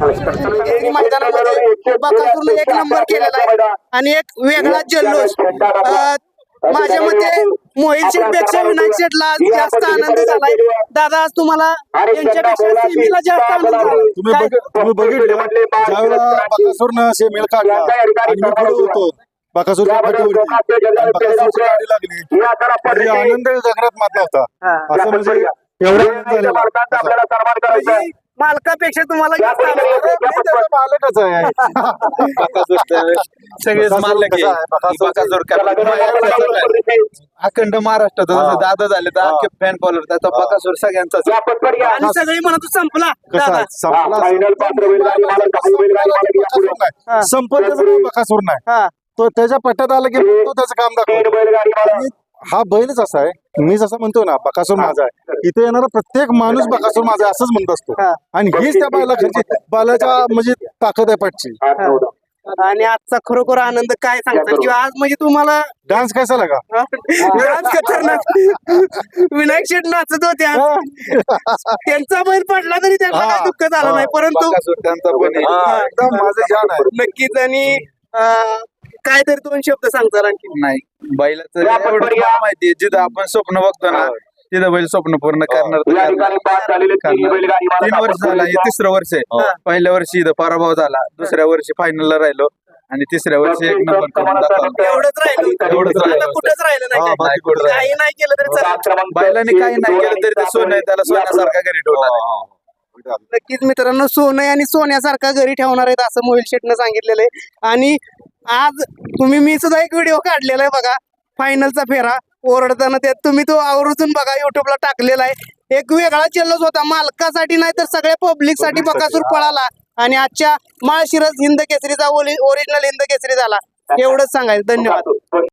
मैदानामध्ये बकासूरनं एक नंबर केलेला आहे. आणि एक वेगळा जल्लोष. माझ्या मते मोहित शेठपेक्षा विनायक आज जास्त आनंद झालाय. दादा आज तुम्हाला यांच्यापेक्षा सीमेला जास्त आनंद झाला. तुम्ही बघितलं ज्यावेळेला बकासूरनं काढला आणि मी पुढे होतो बकासूरच्या पाठीवरती. आणि बकासूरची गाडी लागली. आनंद गगनात मात नव्हता हा. असं म्हणजे एवढा आनंद झालेला मालकापेक्षा तुम्हाला जास्त मालकच आहे. सगळेच बकासूर मानले की कसा आहे? बकासूर- बकासूर अखंड महाराष्ट्रात. जसं दादा झाले तर. अख्खे फॅन फॉलोअर त्याचा. बकासूर सगळ्यांचाच आणि सगळी म्हणत संपला? संपला? बकासूर. नाही संपत बकासूर नाही. तो त्याच्या पट्ट्यात आला की तो त्याचं काम दाखवतो. हा बैलच असा आहे. मी जसं म्हणतो ना बकासूर माझा आहे. इथे येणारा प्रत्येक माणूस बकासूर माझा आहे असंच म्हणत असतो. आणि हीच त्या बायला बालाच्या म्हणजे ताकद आहे पाठची. आणि आजचा खरोखर आनंद काय सांगतात किंवा आज म्हणजे तुम्हाला डान्स कसा लागा? आज खतरनाक. विनायक शेठ नाचत होते आज. त्यांचा बैल पडला तरी त्यांना. काय दुःख झालं नाही. परंतु त्यांचा नक्कीच. आणि काय तरी दोन शब्द सांगतात आणखी? नाही बैलाचं एवढं मला माहितीये जिथं आपण स्वप्न बघतो ना तिथं बैल स्वप्न पूर्ण करणार तर करणार. तीन वर्ष झाला हे तिसरं वर्ष आहे. पहिल्या वर्षी इथं पराभव झाला दुसऱ्या वर्षी फायनलला राहिलो आणि तिसऱ्या वर्षी एक नंबर करून दाखवला. एवढंच राहिलं होतं. एवढंच राहिलं आता कुठंच राहिलं नाही. हा, काय. बाकी कुठं काही नाही केलं तरी चालेल. बैलाने काही नाही केलं तरी ते सोनं आहे, त्याला सोन्यासारखा घरी आहे. नक्कीच मित्रांनो सोनं आणि सोन्यासारखा घरी ठेवणार आहेत असं मोहिल शेटनं सांगितलेलं आहे. आणि आज तुम्ही मी सुद्धा एक व्हिडिओ काढलेला आहे बघा. फायनलचा फेरा. ओरडताना त्यात तुम्ही तो आवर्जून बघा युट्यूबला टाकलेला आहे. एक वेगळा जल्लोष होता. मालकासाठी नाही तर सगळ्या पब्लिकसाठी Public साठी, बकासूर. पळाला. आणि आजच्या माळशिरस हिंद केसरीचा ओरिजिनल हिंद केसरी झाला. एवढंच सांगायचं. धन्यवाद.